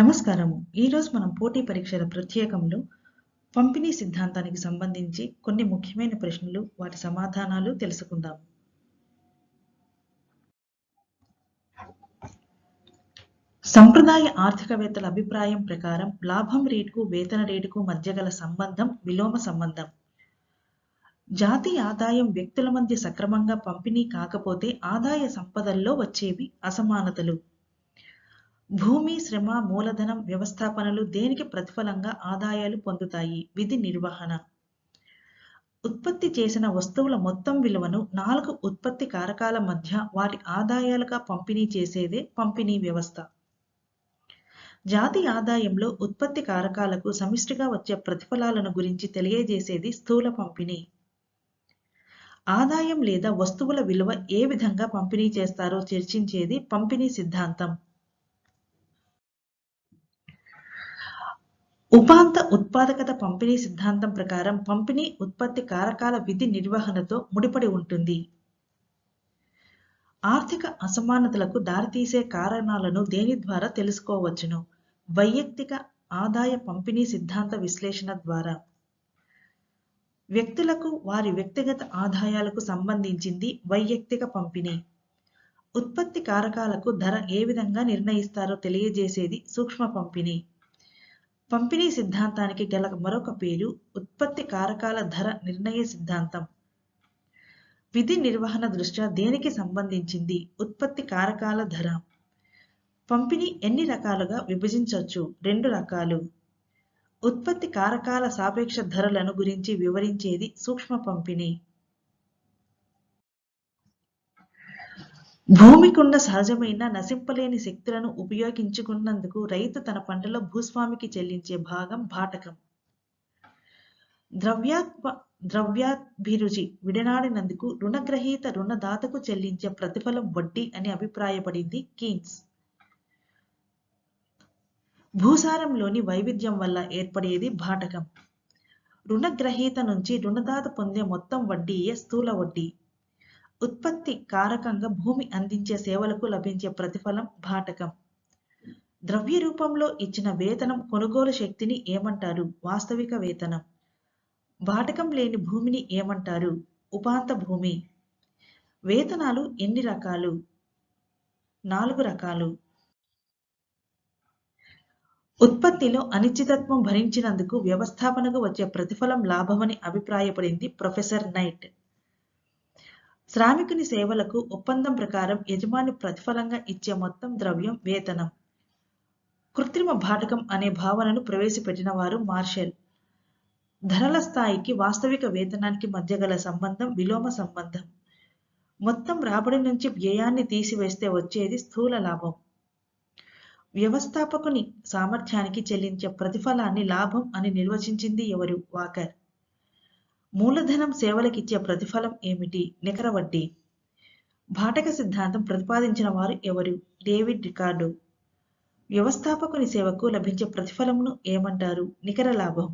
నమస్కారము. ఈరోజు మనం పోటీ పరీక్షల ప్రత్యేకంలో పంపిణీ సిద్ధాంతానికి సంబంధించి కొన్ని ముఖ్యమైన ప్రశ్నలు వాటి సమాధానాలు తెలుసుకుందాం. సంప్రదాయ ఆర్థికవేత్తల అభిప్రాయం ప్రకారం లాభం రేటుకు వేతన రేటుకు మధ్య గల సంబంధం విలోమ సంబంధం. జాతీయ ఆదాయం వ్యక్తుల మధ్య సక్రమంగా పంపిణీ కాకపోతే ఆదాయ సంపదల్లో వచ్చేవి అసమానతలు. భూమి శ్రమ మూలధనం వ్యవస్థాపనలు దేనికి ప్రతిఫలంగా ఆదాయాలు పొందుతాయి? విధి నిర్వహణ. ఉత్పత్తి చేసిన వస్తువుల మొత్తం విలువను నాలుగు ఉత్పత్తి కారకాల మధ్య వాటి ఆదాయాలుగా పంపిణీ చేసేదే పంపిణీ వ్యవస్థ. జాతి ఆదాయంలో ఉత్పత్తి కారకాలకు సమిష్టిగా వచ్చే ప్రతిఫలాలను గురించి తెలియజేసేది స్థూల పంపిణీ. ఆదాయం లేదా వస్తువుల విలువ ఏ విధంగా పంపిణీ చేస్తారో చర్చించేది పంపిణీ సిద్ధాంతం. ఉపాంత ఉత్పాదకత పంపిణీ సిద్ధాంతం ప్రకారం పంపిణీ ఉత్పత్తి కారకాల విధి నిర్వహణతో ముడిపడి ఉంటుంది. ఆర్థిక అసమానతలకు దారితీసే కారణాలను దేని ద్వారా తెలుసుకోవచ్చును? వైయక్తిక ఆదాయ పంపిణీ సిద్ధాంత విశ్లేషణ ద్వారా. వ్యక్తులకు వారి వ్యక్తిగత ఆదాయాలకు సంబంధించింది వైయక్తిక పంపిణీ. ఉత్పత్తి కారకాలకు ధర ఏ విధంగా నిర్ణయిస్తారో తెలియజేసేది సూక్ష్మ పంపిణీ. పంపిణీ సిద్ధాంతానికి గల మరొక పేరు ఉత్పత్తి కారకాల ధర నిర్ణయ సిద్ధాంతం. విధి నిర్వహణ దృష్ట్యా దేనికి సంబంధించింది ఉత్పత్తి కారకాల ధర? పంపిణీ ఎన్ని రకాలుగా విభజించవచ్చు? రెండు రకాలు. ఉత్పత్తి కారకాల సాపేక్ష ధరలను గురించి వివరించేది సూక్ష్మ పంపిణీ. భూమికున్న సహజమైన నశింపలేని శక్తులను ఉపయోగించుకున్నందుకు రైతు తన పంటలో భూస్వామికి చెల్లించే భాగం భాటకం ద్రవ్యాత్మ ద్రవ్యాభిరుచి విడనాడినందుకు రుణగ్రహీత రుణదాతకు చెల్లించే ప్రతిఫలం వడ్డీ అని అభిప్రాయపడింది కీన్స్. భూసారంలోని వైవిధ్యం వల్ల ఏర్పడేది భాటకం రుణగ్రహీత నుంచి రుణదాత పొందే మొత్తం వడ్డీయే స్థూల వడ్డీ. ఉత్పత్తి కారకంగా భూమి అందించే సేవలకు లభించే ప్రతిఫలం భాటకం ద్రవ్య రూపంలో ఇచ్చిన వేతనం కొనుగోలు శక్తిని ఏమంటారు? వాస్తవిక వేతనం. భాటకం లేని భూమిని ఏమంటారు? ఉపాంత భూమి. వేతనాలు ఎన్ని రకాలు? నాలుగు రకాలు. ఉత్పత్తిలో అనిశ్చితత్వం భరించినందుకు వ్యవస్థాపనకు వచ్చే ప్రతిఫలం లాభమని అభిప్రాయపడింది ప్రొఫెసర్ నైట్. శ్రామికుని సేవలకు ఒప్పందం ప్రకారం యజమాని ప్రతిఫలంగా ఇచ్చే మొత్తం ద్రవ్యం వేతనం. కృత్రిమ భాటకం అనే భావనను ప్రవేశపెట్టిన వారు మార్షల్. ధరల స్థాయికి వాస్తవిక వేతనానికి మధ్య గల సంబంధం విలోమ సంబంధం. మొత్తం రాబడి నుంచి వ్యయాన్ని తీసివేస్తే వచ్చేది స్థూల లాభం. వ్యవస్థాపకుని సామర్థ్యానికి చెల్లించే ప్రతిఫలాన్ని లాభం అని నిర్వచించింది ఎవరు? వాకర్. మూలధనం సేవలకిచ్చే ప్రతిఫలం ఏమిటి? నికర వడ్డీ. భాటక సిద్ధాంతం ప్రతిపాదించిన వారు ఎవరు? David Ricardo. వ్యవస్థాపకుని సేవకు లభించే ప్రతిఫలమును ఏమంటారు? నికర లాభం.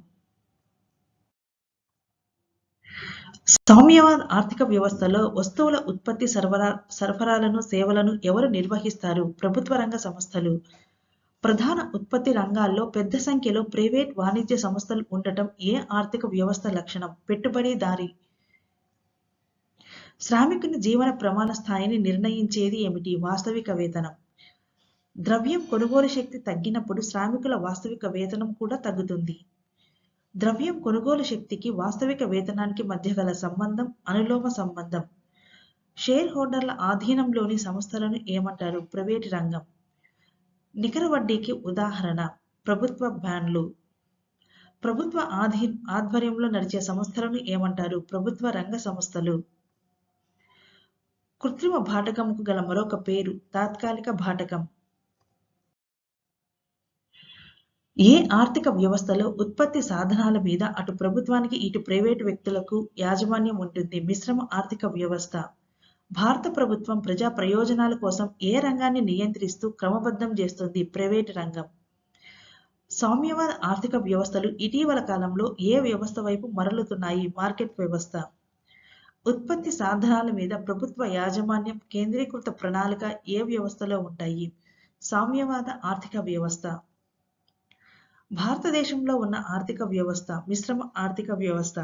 సౌమ్యవాద ఆర్థిక వ్యవస్థలో వస్తువుల ఉత్పత్తి సరఫరా సరఫరాలను సేవలను ఎవరు నిర్వహిస్తారు? ప్రభుత్వ రంగ సంస్థలు. ప్రధాన ఉత్పత్తి రంగాల్లో పెద్ద సంఖ్యలో ప్రైవేట్ వాణిజ్య సంస్థలు ఉండటం ఏ ఆర్థిక వ్యవస్థ లక్షణం? పెట్టుబడిదారి శ్రామికుని జీవన ప్రమాణ స్థాయిని నిర్ణయించేది ఏమిటి? వాస్తవిక వేతనం. ద్రవ్యం కొనుగోలు శక్తి తగ్గినప్పుడు శ్రామికుల వాస్తవిక వేతనం కూడా తగ్గుతుంది. ద్రవ్యం కొనుగోలు శక్తికి వాస్తవిక వేతనానికి మధ్య గల సంబంధం అనులోమ సంబంధం. షేర్ హోల్డర్ల ఆధీనంలోని సంస్థలను ఏమంటారు? ప్రైవేటు రంగం. నికర వడ్డీకి ఉదాహరణ ప్రభుత్వ బ్యాన్లు ప్రభుత్వ ఆధీ ఆధ్వర్యంలో నడిచే సంస్థలను ఏమంటారు? ప్రభుత్వ రంగ సంస్థలు. కృత్రిమ భాటకంకు గల మరొక పేరు తాత్కాలిక భాటకం ఏ ఆర్థిక వ్యవస్థలో ఉత్పత్తి సాధనాల మీద అటు ప్రభుత్వానికి ఇటు ప్రైవేటు వ్యక్తులకు యాజమాన్యం ఉంటుంది? మిశ్రమ ఆర్థిక వ్యవస్థ. భారత ప్రభుత్వం ప్రజా ప్రయోజనాల కోసం ఏ రంగాన్ని నియంత్రిస్తూ క్రమబద్ధం చేస్తుంది ప్రైవేటు రంగం? సౌమ్యవాద ఆర్థిక వ్యవస్థలు ఇటీవల కాలంలో ఏ వ్యవస్థ వైపు మరలుతున్నాయి? మార్కెట్ వ్యవస్థ. ఉత్పత్తి సాధనాల మీద ప్రభుత్వ యాజమాన్యం కేంద్రీకృత ప్రణాళిక ఏ వ్యవస్థలో ఉంటాయి? సామ్యవాద ఆర్థిక వ్యవస్థ. భారతదేశంలో ఉన్న ఆర్థిక వ్యవస్థ మిశ్రమ ఆర్థిక వ్యవస్థ.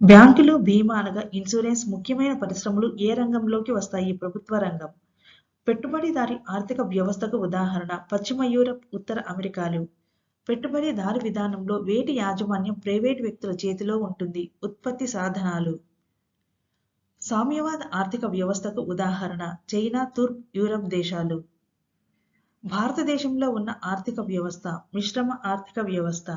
బ్యాంకులు బీమా అనగా ఇన్సూరెన్స్ ముఖ్యమైన పరిశ్రమలు ఏ రంగంలోకి వస్తాయి? ప్రభుత్వ రంగం. పెట్టుబడిదారి ఆర్థిక వ్యవస్థకు ఉదాహరణ. పశ్చిమ యూరప్ ఉత్తర అమెరికాలు. పెట్టుబడిదారు విధానంలో వేటి యాజమాన్యం ప్రైవేట్ వ్యక్తుల చేతిలో ఉంటుంది? ఉత్పత్తి సాధనాలు. సామ్యవాద ఆర్థిక వ్యవస్థకు ఉదాహరణ. చైనా తూర్పు యూరప్ దేశాలు. భారతదేశంలో ఉన్న ఆర్థిక వ్యవస్థ మిశ్రమ ఆర్థిక వ్యవస్థ.